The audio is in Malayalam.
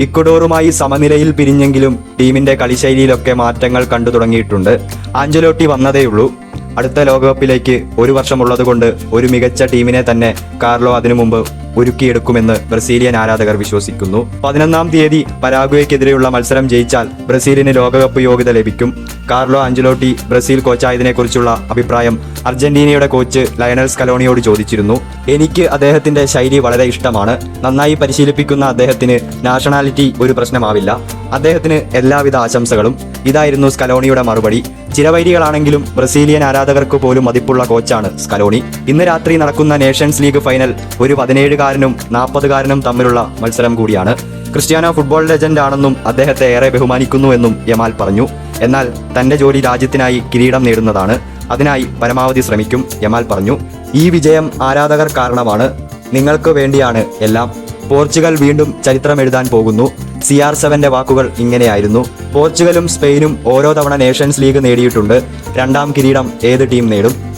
ഇക്വഡോറുമായി സമനിലയിൽ പിരിഞ്ഞെങ്കിലും ടീമിന്റെ കളിശൈലിയിലൊക്കെ മാറ്റങ്ങൾ കണ്ടു തുടങ്ങിയിട്ടുണ്ട്. ആഞ്ചലോട്ടി വന്നതേയുള്ളൂ. അടുത്ത ലോകകപ്പിലേക്ക് ഒരു വർഷമുള്ളതുകൊണ്ട് ഒരു മികച്ച ടീമിനെ തന്നെ കാർലോ അതിനു മുമ്പ് ഒരുക്കിയെടുക്കുമെന്ന് ബ്രസീലിയൻ ആരാധകർ വിശ്വസിക്കുന്നു. പതിനൊന്നാം തീയതി പരാഗ്വേക്കെതിരെയുള്ള മത്സരം ജയിച്ചാൽ ബ്രസീലിന് ലോകകപ്പ് യോഗ്യത ലഭിക്കും. കാർലോ ആഞ്ചലോട്ടി ബ്രസീൽ കോച്ചായതിനെക്കുറിച്ചുള്ള അഭിപ്രായം അർജന്റീനയുടെ കോച്ച് ലയണൽ സ്കലോണിയോട് ചോദിച്ചിരുന്നു. എനിക്ക് അദ്ദേഹത്തിന്റെ ശൈലി വളരെ ഇഷ്ടമാണ്. നന്നായി പരിശീലിപ്പിക്കുന്ന അദ്ദേഹത്തിന് നാഷണാലിറ്റി ഒരു പ്രശ്നമാവില്ല. അദ്ദേഹത്തിന് എല്ലാവിധ ആശംസകളും. ഇതായിരുന്നു സ്കലോണിയുടെ മറുപടി. ചിരവൈരികളാണെങ്കിലും ബ്രസീലിയൻ ആരാധകർക്ക് പോലും മതിപ്പുള്ള കോച്ചാണ് സ്കലോണി. ഇന്ന് രാത്രി നടക്കുന്ന നേഷൻസ് ലീഗ് ഫൈനൽ ഒരു പതിനേഴുകാരനും നാൽപ്പതുകാരനും തമ്മിലുള്ള മത്സരം കൂടിയാണ്. ക്രിസ്ത്യാനോ ഫുട്ബോൾ ലെജൻഡ് ആണെന്നും അദ്ദേഹത്തെ ഏറെ ബഹുമാനിക്കുന്നു എന്നും യമാൽ പറഞ്ഞു. എന്നാൽ തന്റെ ജോലി രാജ്യത്തിനായി കിരീടം നേടുന്നതാണ്. അതിനായി പരമാവധി ശ്രമിക്കും യമാൽ പറഞ്ഞു. ഈ വിജയം ആരാധകർ കാരണമാണ്. നിങ്ങൾക്ക് വേണ്ടിയാണ് എല്ലാം. പോർച്ചുഗൽ വീണ്ടും ചരിത്രം എഴുതാൻ പോകുന്നു. സി ആർ സെവന്റെ വാക്കുകൾ ഇങ്ങനെയായിരുന്നു. പോർച്ചുഗലും സ്പെയിനും ഓരോ തവണ നേഷൻസ് ലീഗ് നേടിയിട്ടുണ്ട്. രണ്ടാം കിരീടം ഏത് ടീം നേടും?